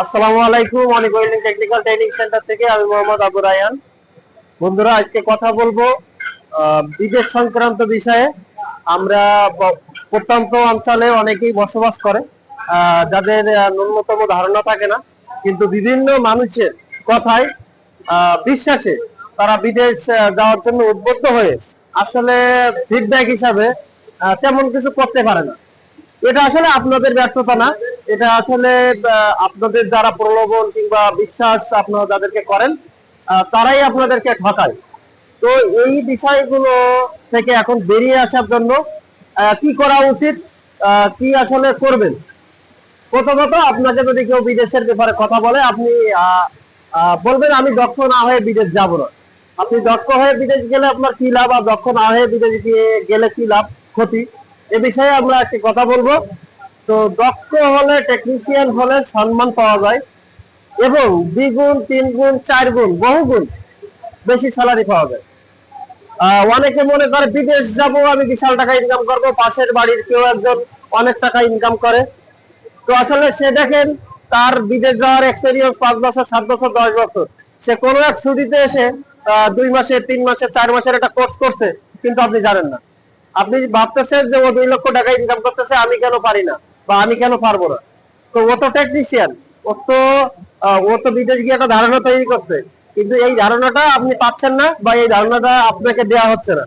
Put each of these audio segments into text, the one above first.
আসসালামু আলাইকুম, অনেক ওয়েল্ডিং টেকনিক্যাল ট্রেনিং সেন্টার থেকে আমি মোহাম্মদ আবু রায়ান বন্ধুরা, আজকে কথা বলব বিদেশ সংক্রান্ত বিষয়ে। আমরা প্রত্যন্ত অঞ্চলে অনেকেই বসবাস করে যাদের ন্যূনতম ধারণা থাকে না। কিন্তু বিভিন্ন মানুষের কথায় বিশ্বাসে তারা বিদেশ যাওয়ার জন্য উদ্বুদ্ধ হয়ে আসলে ফিডব্যাক হিসাবে তেমন কিছু করতে পারে না। এটা আসলে আপনাদের ব্যর্থতা না। এটা আসলে আপনাদের যারা প্রলোভন কিংবা বিশ্বাস আপনারা যাদেরকে করেন তারাই আপনাদেরকে ঠকায়। তো এই বিষয়গুলো থেকে এখন বেরিয়ে আসার জন্য কি করা উচিত কি আসলে করবেন? প্রথমত আপনাকে যদি কেউ বিদেশের ব্যাপারে কথা বলে, আপনি বলবেন, আমি দক্ষ না হয়ে বিদেশ যাব না। আপনি দক্ষ হয়ে বিদেশ গেলে আপনার কি লাভ? আর দক্ষ না হয়ে বিদেশ গিয়ে গেলে কি লাভ? ক্ষতি। এ বিষয়ে আমরা একটি কথা বলব। তো দক্ষ হলে টেকনিশিয়ান হলে সম্মান পাওয়া যায় এবং দ্বিগুণ তিন গুণ চার গুণ বহুগুণ বেশি স্যালারি পাওয়া যায়। অনেকে মনে করে, বিদেশ যাব, আমি বিশাল টাকা ইনকাম করব, পাশের বাড়ির কেউ একজন অনেক টাকা ইনকাম করে। তো আসলে সে দেখেন, তার বিদেশ যাওয়ার এক্সপেরিয়েন্স পাঁচ বছর, সাত বছর, দশ বছর। সে কোনো এক ছুটিতে এসে দুই মাসে, তিন মাসে, চার মাসের একটা কোর্স করছে, কিন্তু আপনি জানেন না। আপনি ভাবতেছেন যে ও দুই লক্ষ টাকা ইনকাম করতেছে, আমি কেন পারি না? বা আমি কেন পারব না? তো ও তো টেকনিশিয়ান ও তো ও তো বিদেশ গিয়ে একটা ধারণা তৈরি করছে। কিন্তু এই ধারণাটা আপনি পাচ্ছেন না বা এই ধারণাটা আপনাকে দেওয়া হচ্ছে না।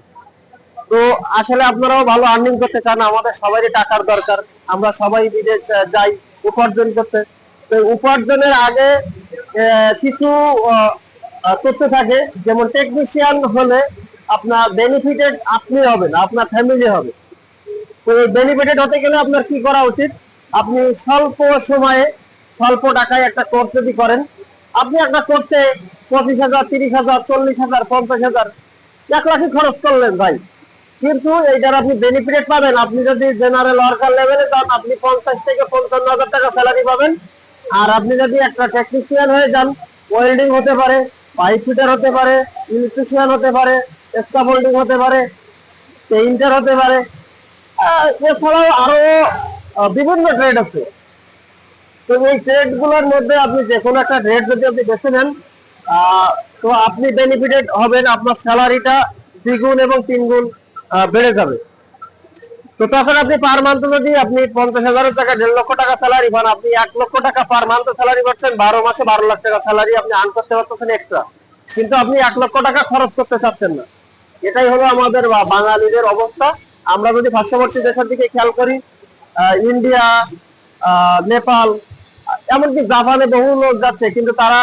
তো আসলে আপনারাও ভালো আর্নিং করতে চান, আমাদের সবারই টাকার দরকার। আমরা সবাই বিদেশ যাই উপার্জন করতে। তো উপার্জনের আগে কিছু তথ্য থাকে। যেমন টেকনিশিয়ান হলে আপনার বেনিফিটেড আপনি হবেন, আপনার ফ্যামিলি হবে। তো এই বেনিফিটেড হতে গেলে আপনার কি করা উচিত? আপনি স্বল্প সময়ে, স্বল্প টাকায় একটা কোর্স যদি করেন, আপনি একটা করতে পঁচিশ হাজার, তিরিশ হাজার, চল্লিশ হাজার, পঞ্চাশ হাজার, এক লাখই খরচ করলেন ভাই। কিন্তু এইটার আপনি বেনিফিট পাবেন। আপনি যদি জেনারেল ওয়ার্কার লেভেলে যান, আপনি পঞ্চাশ থেকে পঞ্চান্ন হাজার টাকা স্যালারি পাবেন। আর আপনি যদি একটা টেকনিশিয়ান হয়ে যান ওয়েল্ডিং হতে পারে পাইপ ফিটার হতে পারে ইলেকট্রিশিয়ান হতে পারে স্কাফোল্ডিং হতে পারে পেইন্টার হতে পারে এছাড়াও আরও বিভিন্ন ট্রেড আছে। তো এই ট্রেডগুলোর মধ্যে আপনি যে কোনো একটা ট্রেড যদি আপনি বেছে নেন তো আপনি বেনিফিটেড হবেন, আপনার স্যালারিটা দ্বিগুণ এবং তিনগুণ বেড়ে যাবে। তো তখন আপনি পার মান্থ যদি আপনি পঞ্চাশ হাজার টাকা দেড় লক্ষ টাকা স্যালারি পান, আপনি এক লক্ষ টাকা পার মান্থ স্যালারি পাচ্ছেন, বারো মাসে বারো লাখ টাকা স্যালারি আপনি আর্ন করতে পারতেছেন এক্সট্রা কিন্তু আপনি এক লক্ষ টাকা খরচ করতে চাচ্ছেন না। এটাই হলো আমাদের বাঙালিদের অবস্থা। আমরা যদি পার্শ্ববর্তী দেশের দিকে খেয়াল করি ইন্ডিয়া নেপাল এমনকি জাপানে বহু লোক যাচ্ছে, কিন্তু তারা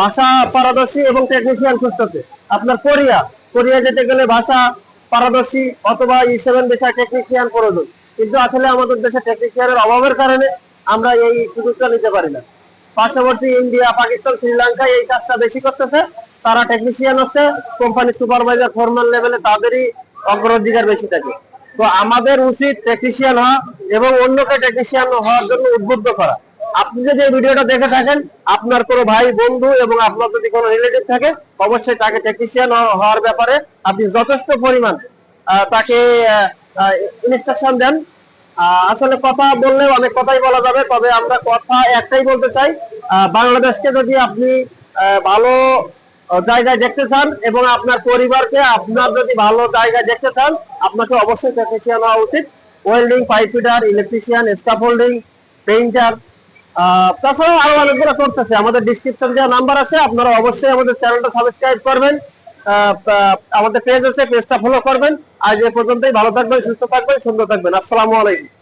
ভাষা পারদর্শী এবং টেকনিশিয়ান খুঁজতেছে। আপনার কোরিয়া কোরিয়া যেতে গেলে ভাষা পারদর্শী অথবা ই সেভেন দেশের টেকনিশিয়ান প্রয়োজন। কিন্তু আসলে আমাদের দেশে টেকনিশিয়ানের অভাবের কারণে আমরা এই সুযোগটা নিতে পারি না। পার্শ্ববর্তী ইন্ডিয়া, পাকিস্তান, শ্রীলঙ্কা এই কাজটা বেশি করতেছে। তারা টেকনিশিয়ান হচ্ছে কোম্পানি সুপারভাইজার ফরম্যান লেভেলে তাদেরই অগ্রাধিকার বেশি থাকে। তো আমাদের উচিত টেকনিশিয়ান হওয়া এবং অন্যকে টেকনিশিয়ান হওয়ার জন্য উদ্বুদ্ধ করা। আপনি যদি এই ভিডিওটা দেখে থাকেন, আপনার কোনো ভাই, বন্ধু এবং আপনার যদি কোনো রিলেটিভ থাকে, অবশ্যই তাকে টেকনিশিয়ান হওয়ার ব্যাপারে আপনি যথেষ্ট পরিমাণ তাকে ইনস্ট্রাকশন দেন। আসলে কথা বললে অনেক কথাই বলা যাবে, তবে আমরা কথা একটাই বলতে চাই বাংলাদেশকে যদি আপনি ভালো জায়গায় দেখতে চান এবং আপনার পরিবারকে আপনার যদি ভালো জায়গায় দেখতে চান, আপনাকে অবশ্যই টেকনিশিয়ান হওয়া উচিত। Welding pipe fitter electrician scaffolding painter তাছাড়াও আরও অনেকগুলো করতেছে আমাদের ডিসক্রিপশন দেওয়া নাম্বার আছে, আপনারা অবশ্যই আমাদের চ্যানেলটা সাবস্ক্রাইব করবেন। আমাদের পেজ আছে পেজটা ফলো করবেন। আজ এ পর্যন্তই। ভালো থাকবেন, সুস্থ থাকবেন, সুন্দর থাকবেন। আসসালামু আলাইকুম।